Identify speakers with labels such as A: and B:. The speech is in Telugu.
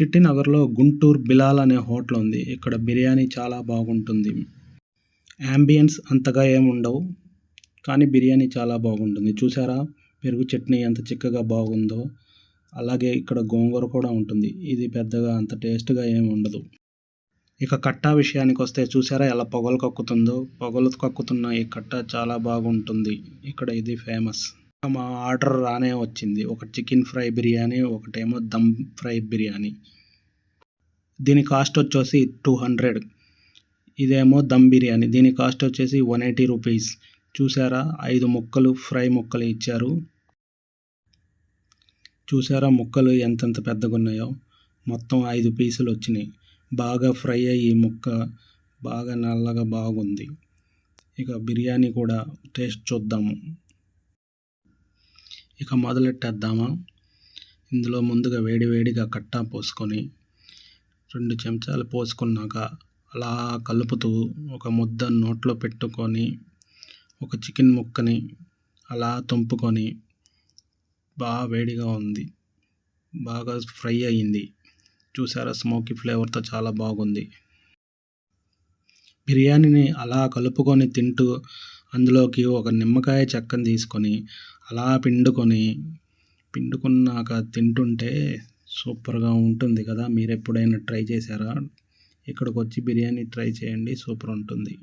A: చిట్టినగర్లో గుంటూరు బిలాల్ అనే హోటల్ ఉంది. ఇక్కడ బిర్యానీ చాలా బాగుంటుంది. యాంబియన్స్ అంతగా ఏముండవు కానీ బిర్యానీ చాలా బాగుంటుంది. చూసారా పెరుగు చట్నీ ఎంత చిక్కగా బాగుందో అలాగే ఇక్కడ గోంగూర కూడా ఉంటుంది. ఇది పెద్దగా అంత టేస్ట్గా ఏమి ఉండదు ఇక కట్టా విషయానికి వస్తే చూసారా ఎలా పొగలు కక్కుతుందో? పొగలు కక్కుతున్న ఈ కట్ట చాలా బాగుంటుంది. ఇక్కడ ఇది ఫేమస్. మా ఆర్డర్ రానే వచ్చింది. ఒక చికెన్ ఫ్రై బిర్యానీ ఒకటేమో దమ్ ఫ్రై బిర్యానీ. దీని కాస్ట్ వచ్చేసి టూ హండ్రెడ్. ఇదేమో దమ్ బిర్యానీ. దీని కాస్ట్ వచ్చేసి వన్ ఎయిటీ రూపీస్. చూసారా? ఐదు ముక్కలు ఫ్రై ముక్కలు ఇచ్చారు. చూసారా ముక్కలు ఎంతెంత పెద్దగా ఉన్నాయో మొత్తం ఐదు పీసులు వచ్చినాయి. బాగా ఫ్రై అయ్యి ముక్క బాగా నల్లగా బాగుంది. ఇక బిర్యానీ కూడా టేస్ట్ చూద్దాము. ఇక మొదలెట్టేద్దామా? ఇందులో ముందుగా వేడివేడిగా కట్టా పోసుకొని రెండు చెంచాలు పోసుకున్నాక అలా కలుపుతూ ఒక ముద్ద నోట్లో పెట్టుకొని ఒక చికెన్ ముక్కని అలా తుంపుకొని బాగా వేడిగా ఉంది. బాగా ఫ్రై అయ్యింది చూసారా? స్మోకీ ఫ్లేవర్తో చాలా బాగుంది. బిర్యానీని అలా కలుపుకొని తింటూ అందులోకి ఒక నిమ్మకాయ చెక్కను తీసుకొని అలా పిండుకొని పిండుకున్నాక తింటుంటే సూపర్గా ఉంటుంది కదా. మీరు ఎప్పుడైనా ట్రై చేశారా? ఇక్కడికి వచ్చి బిర్యానీ ట్రై చేయండి సూపర్ ఉంటుంది